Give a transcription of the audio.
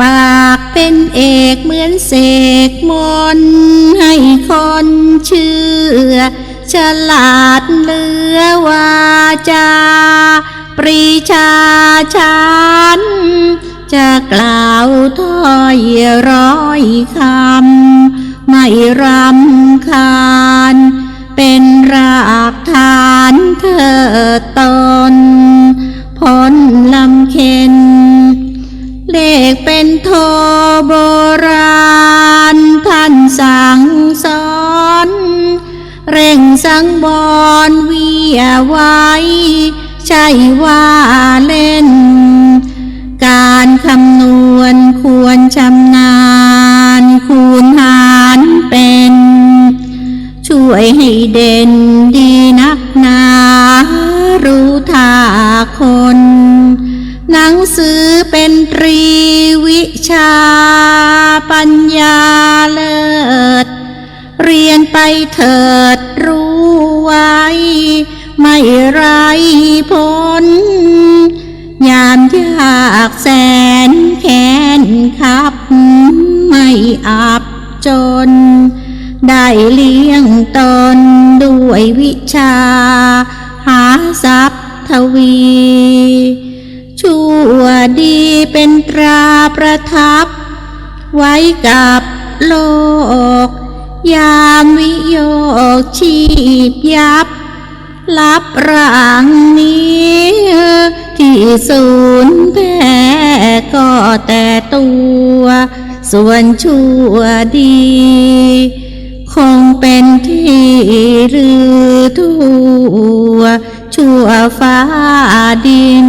ปากเป็นเอกเหมือนเสกมนให้คนเชื่อ ฉลาดเหลือวาจา ปรีชาชันจะกล่าวถ้อยร้อยคำ ไม่รำคาญ เป็นรากฐานเธอตนพ้นลำเค็น เลขเป็นโทโบราณ ท่านสั่งสอน เร่งสังบอนเวียไว้ ใช่ว่าเล่น การคำนวณควรชำนาญ คูณหารเป็น ช่วยให้เด่นดีนักหนา รู้ท่าคน หนังสือเป็นตรีวิชาปัญญาเลิศ เรียนไปเถิดรู้ไว้ ไม่ไรพ้น ยามยากแสนแค้นขับ ไม่อับจน ได้เลี้ยงตนด้วยวิชา หาทรัพย์ทวี ดีเป็นตราประทับ ไว้กับโลก ยามวิโยคชีพยับ รับร่างนี้ ที่ศูนย์แพ้ก็แต่ตัว ส่วนชั่วดี คงเป็นที่รือทั่วชั่วฟ้าดิน